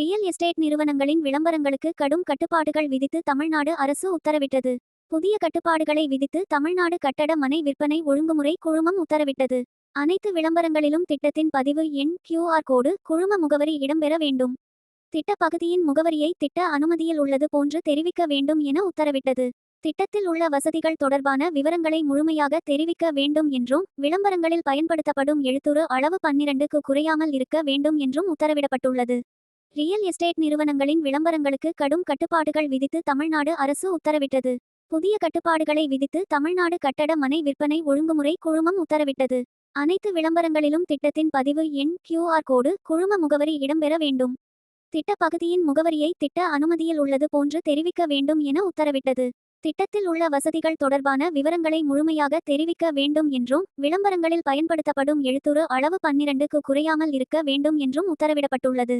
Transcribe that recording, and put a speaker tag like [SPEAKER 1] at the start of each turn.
[SPEAKER 1] Real estate நிறுவனங்களின் விளம்பரங்களுக்கு கடும் கட்டுப்பாடுகள் விதித்து தமிழ்நாடு அரசு உத்தரவிட்டது. புதிய கட்டுப்பாடுகளை விதித்து தமிழ்நாடு கட்டட மனை விற்பனை ஒழுங்குமுறை குழுமம் உத்தரவிட்டது. அனைத்து விளம்பரங்களிலும் திட்டத்தின் பதிவு எண் கியூஆர் கோடு குழும முகவரி இடம்பெற வேண்டும். திட்ட பகுதியின் முகவரியை திட்ட அனுமதியில் உள்ளது போன்று தெரிவிக்க வேண்டும் என உத்தரவிட்டது. திட்டத்தில் உள்ள வசதிகள் தொடர்பான விவரங்களை முழுமையாக தெரிவிக்க வேண்டும் என்றும் விளம்பரங்களில் பயன்படுத்தப்படும் எழுத்துரு அளவு பன்னிரண்டுக்கு குறையாமல் இருக்க வேண்டும் என்றும் உத்தரவிடப்பட்டுள்ளது. ரியல் எஸ்டேட் நிறுவனங்களின் விளம்பரங்களுக்கு கடும் கட்டுப்பாடுகள் விதித்து தமிழ்நாடு அரசு உத்தரவிட்டது. புதிய கட்டுப்பாடுகளை விதித்து தமிழ்நாடு கட்டட மனை விற்பனை ஒழுங்குமுறை குழுமம் உத்தரவிட்டது. அனைத்து விளம்பரங்களிலும் திட்டத்தின் பதிவு எண் கியூஆர் கோடு குழும முகவரி இடம்பெற வேண்டும். திட்ட பகுதியின் முகவரியை திட்ட அனுமதியில் உள்ளது போன்று தெரிவிக்க வேண்டும் என உத்தரவிட்டது. திட்டத்தில் உள்ள வசதிகள் தொடர்பான விவரங்களை முழுமையாக தெரிவிக்க வேண்டும் என்றும் விளம்பரங்களில் பயன்படுத்தப்படும் எழுத்துரு அளவு பன்னிரண்டுக்கு குறையாமல் இருக்க வேண்டும் என்றும் உத்தரவிடப்பட்டுள்ளது.